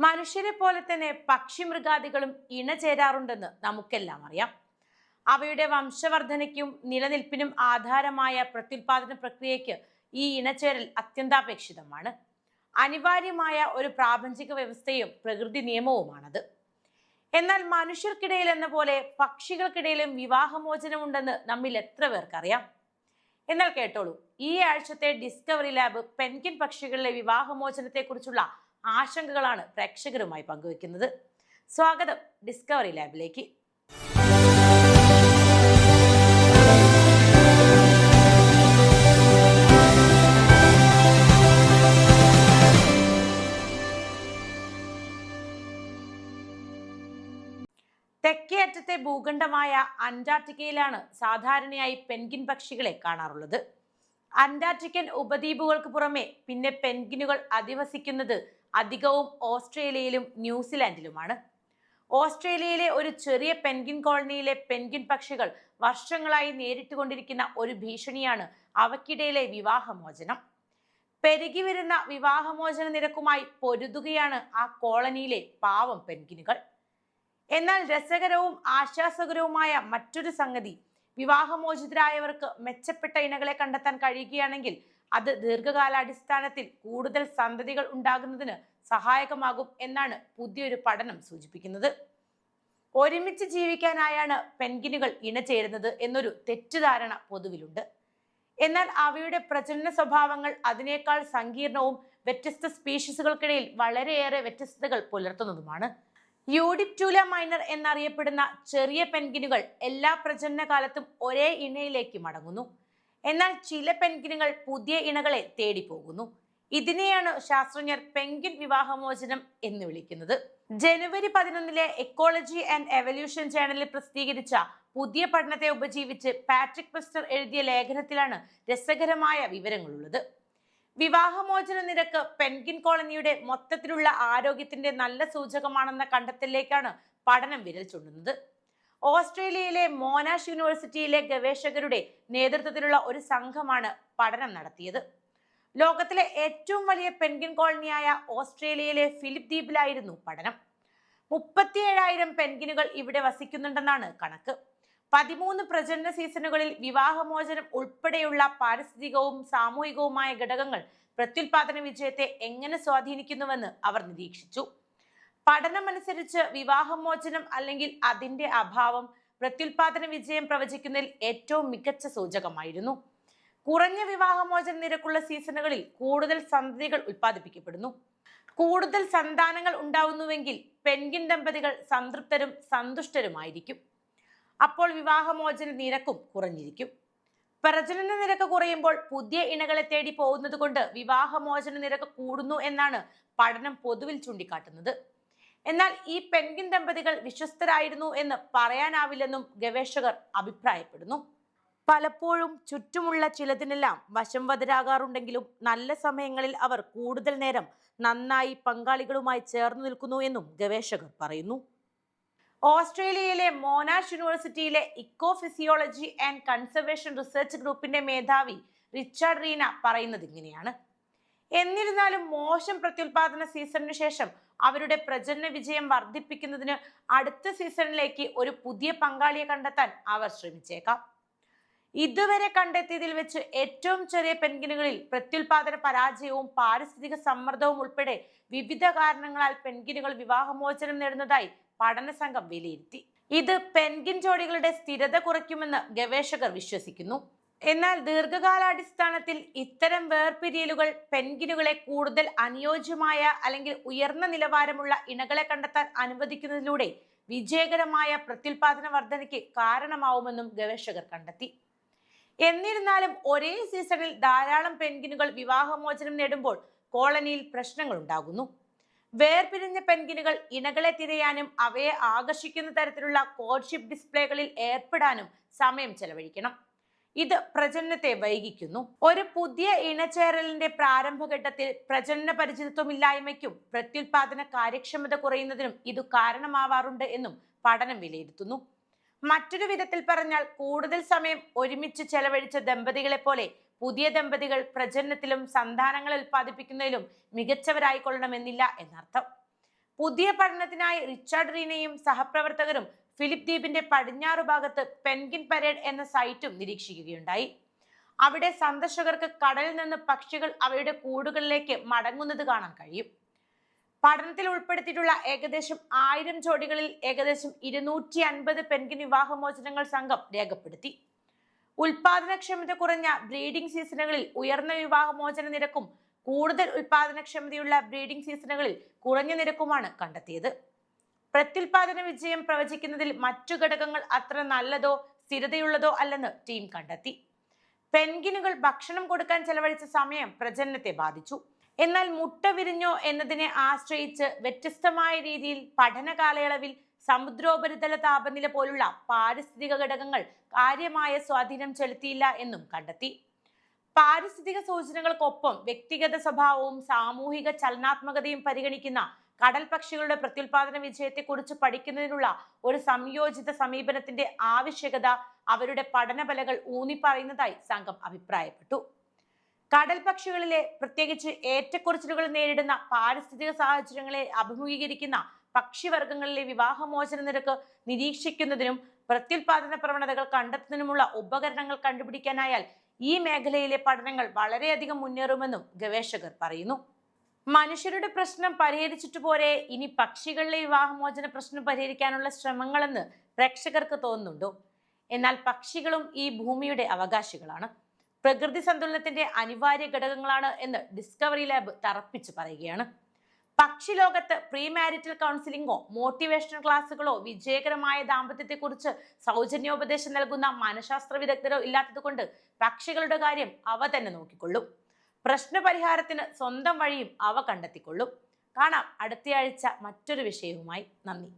മനുഷ്യരെ പോലെ തന്നെ പക്ഷിമൃഗാദികളും ഇണചേരാറുണ്ടെന്ന് നമുക്കെല്ലാം അറിയാം. അവയുടെ വംശവർധനയ്ക്കും നിലനിൽപ്പിനും ആധാരമായ പ്രത്യുൽപാദന പ്രക്രിയയ്ക്ക് ഈ ഇണചേരൽ അത്യന്താപേക്ഷിതമാണ്. അനിവാര്യമായ ഒരു പ്രാപഞ്ചിക വ്യവസ്ഥയും പ്രകൃതി നിയമവുമാണത്. എന്നാൽ മനുഷ്യർക്കിടയിൽ എന്ന പോലെ പക്ഷികൾക്കിടയിലും വിവാഹമോചനമുണ്ടെന്ന് നമ്മിൽ എത്ര പേർക്കറിയാം? എന്നാൽ കേട്ടോളൂ ഈ ആഴ്ചത്തെ ഡിസ്കവറി ലാബ് പെൻകിൻ പക്ഷികളിലെ വിവാഹമോചനത്തെക്കുറിച്ചുള്ള ആശങ്കകളാണ് പ്രേക്ഷകരുമായി പങ്കുവെക്കുന്നത് സ്വാഗതം ഡിസ്കവറി ലാബിലേക്ക് തെക്കേ അറ്റത്തെ ഭൂഖണ്ഡമായ അന്റാർട്ടിക്കയിലാണ് സാധാരണയായി പെൻഗിൻ പക്ഷികളെ കാണാറുള്ളത്. അന്റാർട്ടിക്കൻ ഉപദ്വീപുകൾക്ക് പുറമെ പിന്നെ പെൻഗിനുകൾ അധിവസിക്കുന്നത് അധികവും ഓസ്ട്രേലിയയിലും ന്യൂസിലാൻഡിലുമാണ്. ഓസ്ട്രേലിയയിലെ ഒരു ചെറിയ പെൻഗിൻ കോളനിയിലെ പെൻഗിൻ പക്ഷികൾ വർഷങ്ങളായി നേരിട്ടുകൊണ്ടിരിക്കുന്ന ഒരു ഭീഷണിയാണ് അവക്കിടയിലെ വിവാഹമോചനം. പെരുകി വരുന്ന വിവാഹമോചന നിരക്കുമായി പൊരുതുകയാണ് ആ കോളനിയിലെ പാവം പെൻഗിനുകൾ എന്നാൽ രസകരവും ആശ്വാസകരവുമായ മറ്റൊരു സംഗതി വിവാഹമോചിതരായവർക്ക് മെച്ചപ്പെട്ട ഇണകളെ കണ്ടെത്താൻ കഴിയുകയാണെങ്കിൽ അത് ദീർഘകാലാടിസ്ഥാനത്തിൽ കൂടുതൽ സന്തതികൾ ഉണ്ടാകുന്നതിന് സഹായകമാകും എന്നാണ് പുതിയൊരു പഠനം സൂചിപ്പിക്കുന്നത്. ഒരുമിച്ച് ജീവിക്കാനായാണ് പെൻഗിനുകൾ ഇണചേരുന്നത് എന്നൊരു തെറ്റിദ്ധാരണ പൊതുവിലുണ്ട്. എന്നാൽ അവയുടെ പ്രജനന സ്വഭാവങ്ങൾ അതിനേക്കാൾ സങ്കീർണവും വ്യത്യസ്ത സ്പീഷീസുകൾക്കിടയിൽ വളരെയേറെ വ്യത്യസ്തതകൾ പുലർത്തുന്നതുമാണ്. യൂഡിപ്റ്റൂല മൈനർ എന്നറിയപ്പെടുന്ന ചെറിയ പെൻഗിനുകൾ എല്ലാ പ്രജനന കാലത്തും ഒരേ ഇണയിലേക്ക് മടങ്ങുന്നു. എന്നാൽ ചില പെൻഗിനുകൾ പുതിയ ഇണകളെ തേടി പോകുന്നു ഇതിനെയാണ് ശാസ്ത്രജ്ഞർ പെൻഗിൻ വിവാഹമോചനം എന്ന് വിളിക്കുന്നത്. ജനുവരി പതിനൊന്നിലെ എക്കോളജി ആൻഡ് എവല്യൂഷൻ ചാനലിൽ പ്രസിദ്ധീകരിച്ച പുതിയ പഠനത്തെ ഉപജീവിച്ച് പാട്രിക് പ്രസ്റ്റർ എഴുതിയ ലേഖനത്തിലാണ് രസകരമായ വിവരങ്ങളുള്ളത്. വിവാഹമോചന നിരക്ക് പെൻഗിൻ കോളനിയുടെ മൊത്തത്തിലുള്ള ആരോഗ്യത്തിന്റെ നല്ല സൂചകമാണെന്ന കണ്ടെത്തലിലേക്കാണ് പഠനം വിരൽ ചൂണ്ടുന്നത്. ഓസ്ട്രേലിയയിലെ മോനാഷ് യൂണിവേഴ്സിറ്റിയിലെ ഗവേഷകരുടെ നേതൃത്വത്തിലുള്ള ഒരു സംഘമാണ് പഠനം നടത്തിയത്. ലോകത്തിലെ ഏറ്റവും വലിയ പെൻഗിൻ കോളനിയായ ഓസ്ട്രേലിയയിലെ ഫിലിപ്പ് ദ്വീപിലായിരുന്നു പഠനം. മുപ്പത്തിയേഴായിരം പെൻഗിനുകൾ ഇവിടെ വസിക്കുന്നുണ്ടെന്നാണ് കണക്ക്. പതിമൂന്ന് പ്രജനന സീസണുകളിൽ വിവാഹമോചനം ഉൾപ്പെടെയുള്ള പാരിസ്ഥിതികവും സാമൂഹികവുമായ ഘടകങ്ങൾ പ്രത്യുൽപാദന വിജയത്തെ എങ്ങനെ സ്വാധീനിക്കുന്നുവെന്ന് അവർ നിരീക്ഷിച്ചു. പഠനമനുസരിച്ച് വിവാഹമോചനം അല്ലെങ്കിൽ അതിന്റെ അഭാവം പ്രത്യുൽപാദന വിജയം പ്രവചിക്കുന്നതിൽ ഏറ്റവും മികച്ച സൂചകമായിരുന്നു. കുറഞ്ഞ വിവാഹമോചന നിരക്കുള്ള സീസണുകളിൽ കൂടുതൽ സന്തതികൾ ഉൽപ്പാദിപ്പിക്കപ്പെടുന്നു. കൂടുതൽ സന്താനങ്ങൾ ഉണ്ടാവുന്നുവെങ്കിൽ പെൻഗിൻ ദമ്പതികൾ സംതൃപ്തരും സന്തുഷ്ടരുമായിരിക്കും. അപ്പോൾ വിവാഹമോചന നിരക്കും കുറഞ്ഞിരിക്കും. പ്രജനന നിരക്ക് കുറയുമ്പോൾ പുതിയ ഇണകളെ തേടി പോകുന്നത് കൊണ്ട് വിവാഹമോചന നിരക്ക് കൂടുന്നു എന്നാണ് പഠനം പൊതുവിൽ ചൂണ്ടിക്കാട്ടുന്നത്. എന്നാൽ ഈ പെൻഗിൻ ദമ്പതികൾ വിശ്വസ്തരായിരുന്നു എന്ന് പറയാനാവില്ലെന്നും ഗവേഷകർ അഭിപ്രായപ്പെടുന്നു. പലപ്പോഴും ചുറ്റുമുള്ള ചിലതിനെല്ലാം വശംവദരാകാറുണ്ടെങ്കിലും നല്ല സമയങ്ങളിൽ അവർ കൂടുതൽ നേരം നന്നായി പങ്കാളികളുമായി ചേർന്നു നിൽക്കുന്നു എന്നും ഗവേഷകർ പറയുന്നു. ഓസ്ട്രേലിയയിലെ മോനാഷ് യൂണിവേഴ്സിറ്റിയിലെ eco physiology and conservation research ഗ്രൂപ്പിന്റെ മേധാവി റിച്ചാർഡ് റീന പറയുന്നത് ഇങ്ങനെയാണ്. എന്നിരുന്നാലും മോശം പ്രത്യുൽപാദന സീസണിനു ശേഷം അവരുടെ പ്രജനന വിജയം വർദ്ധിപ്പിക്കുന്നതിന് അടുത്ത സീസണിലേക്ക് ഒരു പുതിയ പങ്കാളിയെ കണ്ടെത്താൻ അവർ ശ്രമിച്ചേക്കാം. ഇതുവരെ കണ്ടെത്തിയതിൽ വെച്ച് ഏറ്റവും ചെറിയ പെൻഗിനുകളിൽ പ്രത്യുൽപാദന പരാജയവും പാരിസ്ഥിതിക സമ്മർദ്ദവും ഉൾപ്പെടെ വിവിധ കാരണങ്ങളാൽ പെൻഗിനുകൾ വിവാഹമോചനം നേടുന്നതായി പഠന സംഘം വിലയിരുത്തി. ഇത് പെൻഗിൻ ജോഡികളുടെ സ്ഥിരത കുറയ്ക്കുമെന്ന് ഗവേഷകർ വിശ്വസിക്കുന്നു. എന്നാൽ ദീർഘകാലാടിസ്ഥാനത്തിൽ ഇത്തരം വേർപിരിയലുകൾ പെൻഗിനുകളെ കൂടുതൽ അനുയോജ്യമായ അല്ലെങ്കിൽ ഉയർന്ന നിലവാരമുള്ള ഇണകളെ കണ്ടെത്താൻ അനുവദിക്കുന്നതിലൂടെ വിജയകരമായ പ്രത്യുൽപാദന വർധനയ്ക്ക് കാരണമാവുമെന്നും ഗവേഷകർ കണ്ടെത്തി. എന്നിരുന്നാലും ഒരേ സീസണിൽ ധാരാളം പെൻഗിനുകൾ വിവാഹമോചനം നേടുമ്പോൾ കോളനിയിൽ പ്രശ്നങ്ങൾ ഉണ്ടാകുന്നു. വേർപിരിഞ്ഞ പെൻഗിനുകൾ ഇണകളെ തിരയാനും അവയെ ആകർഷിക്കുന്ന തരത്തിലുള്ള കോഡ്ഷിപ്പ് ഡിസ്പ്ലേകളിൽ ഏർപ്പെടാനും സമയം ചെലവഴിക്കണം. ഇത് പ്രജനനത്തെ വൈകിക്കുന്നു. ഒരു പുതിയ ഇണചേരലിന്റെ പ്രാരംഭഘട്ടത്തിൽ പ്രജനന പരിചിതത്വമില്ലായ്മയ്ക്കും പ്രത്യുൽപാദന കാര്യക്ഷമത കുറയുന്നതിനും ഇത് കാരണമാവാറുണ്ട് എന്നും പഠനം വിലയിരുത്തുന്നു. മറ്റൊരു വിധത്തിൽ പറഞ്ഞാൽ കൂടുതൽ സമയം ഒരുമിച്ച് ചെലവഴിച്ച ദമ്പതികളെ പോലെ പുതിയ ദമ്പതികൾ പ്രജനനത്തിലും സന്താനങ്ങൾ ഉൽപ്പാദിപ്പിക്കുന്നതിലും മികച്ചവരായിക്കൊള്ളണമെന്നില്ല എന്നർത്ഥം. പുതിയ പഠനത്തിനായി റിച്ചാർഡ് റീനയും സഹപ്രവർത്തകരും ഫിലിപ്പ് ദ്വീപിന്റെ പടിഞ്ഞാറു ഭാഗത്ത് പെൻഗിൻ പരേഡ് എന്ന സൈറ്റും നിരീക്ഷിക്കുകയുണ്ടായി. അവിടെ സന്ദർശകർക്ക് കടലിൽ നിന്ന് പക്ഷികൾ അവയുടെ കൂടുകളിലേക്ക് മടങ്ങുന്നത് കാണാൻ കഴിയും. പഠനത്തിൽ ഉൾപ്പെടുത്തിയിട്ടുള്ള ഏകദേശം ആയിരം ജോഡികളിൽ ഏകദേശം ഇരുന്നൂറ്റി അൻപത് പെൻഗിൻ വിവാഹമോചനങ്ങൾ സംഘം രേഖപ്പെടുത്തി. ഉൽപാദനക്ഷമത കുറഞ്ഞ ബ്രീഡിംഗ് സീസണുകളിൽ ഉയർന്ന വിവാഹമോചന നിരക്കും കൂടുതൽ ഉൽപാദനക്ഷമതയുള്ള ബ്രീഡിംഗ് സീസണുകളിൽ കുറഞ്ഞ നിരക്കുമാണ് കണ്ടെത്തിയത്. പ്രത്യുൽപാദന വിജയം പ്രവചിക്കുന്നതിൽ മറ്റു ഘടകങ്ങൾ അത്ര നല്ലതോ സ്ഥിരതയുള്ളതോ അല്ലെന്ന് ടീം കണ്ടെത്തി. പെൻഗിനുകൾ ഭക്ഷണം കൊടുക്കാൻ ചെലവഴിച്ച സമയം പ്രജനനത്തെ ബാധിച്ചു. എന്നാൽ മുട്ട വിരിഞ്ഞോ എന്നതിനെ ആശ്രയിച്ച് വ്യത്യസ്തമായ രീതിയിൽ പഠന കാലയളവിൽ സമുദ്രോപരിതല താപനില പോലുള്ള പാരിസ്ഥിതിക ഘടകങ്ങൾ കാര്യമായ സ്വാധീനം ചെലുത്തിയില്ല എന്നും കണ്ടെത്തി. പാരിസ്ഥിതിക സൂചനകൾക്കൊപ്പം വ്യക്തിഗത സ്വഭാവവും സാമൂഹിക ചലനാത്മകതയും പരിഗണിക്കുന്ന കടൽ പക്ഷികളുടെ പ്രത്യുൽപാദന വിജയത്തെക്കുറിച്ച് പഠിക്കുന്നതിനുള്ള ഒരു സംയോജിത സമീപനത്തിന്റെ ആവശ്യകത അവരുടെ പഠനബലകൾ ഊന്നിപ്പറയുന്നതായി സംഘം അഭിപ്രായപ്പെട്ടു. കടൽ പക്ഷികളിലെ പ്രത്യേകിച്ച് ഏറ്റക്കുറച്ചിലുകൾ നേരിടുന്ന പാരിസ്ഥിതിക സാഹചര്യങ്ങളെ അഭിമുഖീകരിക്കുന്ന പക്ഷിവർഗങ്ങളിലെ വിവാഹമോചന നിരക്ക് നിരീക്ഷിക്കുന്നതിനും പ്രത്യുൽപാദന പ്രവണതകൾ കണ്ടെത്തുന്നതിനുമുള്ള ഉപകരണങ്ങൾ കണ്ടുപിടിക്കാനായാൽ ഈ മേഖലയിലെ പഠനങ്ങൾ വളരെയധികം മുന്നേറുമെന്നും ഗവേഷകർ പറയുന്നു. മനുഷ്യരുടെ പ്രശ്നം പരിഹരിച്ചിട്ട് പോരെ. ഇനി പക്ഷികളിലെ വിവാഹമോചന പ്രശ്നം പരിഹരിക്കാനുള്ള ശ്രമങ്ങളെന്ന് പ്രേക്ഷകർക്ക് തോന്നുന്നുണ്ടോ? എന്നാൽ പക്ഷികളും ഈ ഭൂമിയുടെ അവകാശികളാണ്. പ്രകൃതി സന്തുലനത്തിന്റെ അനിവാര്യ ഘടകങ്ങളാണ് എന്ന് ഡിസ്കവറി ലാബ് തറപ്പിച്ച് പറയുകയാണ്. പക്ഷി ലോകത്ത് പ്രീ മാരിറ്റൽ കൗൺസിലിംഗോ മോട്ടിവേഷണൽ ക്ലാസ്സുകളോ വിജയകരമായ ദാമ്പത്യത്തെക്കുറിച്ച് സൗജന്യോപദേശം നൽകുന്ന മനഃശാസ്ത്ര വിദഗ്ധരോ ഇല്ലാത്തതുകൊണ്ട് പക്ഷികളുടെ കാര്യം അവ തന്നെ നോക്കിക്കൊള്ളും. പ്രശ്നപരിഹാരത്തിന് സ്വന്തം വഴിയും അവ കണ്ടെത്തിക്കൊള്ളും. കാണാം അടുത്തയാഴ്ച മറ്റൊരു വിഷയവുമായി. നന്ദി.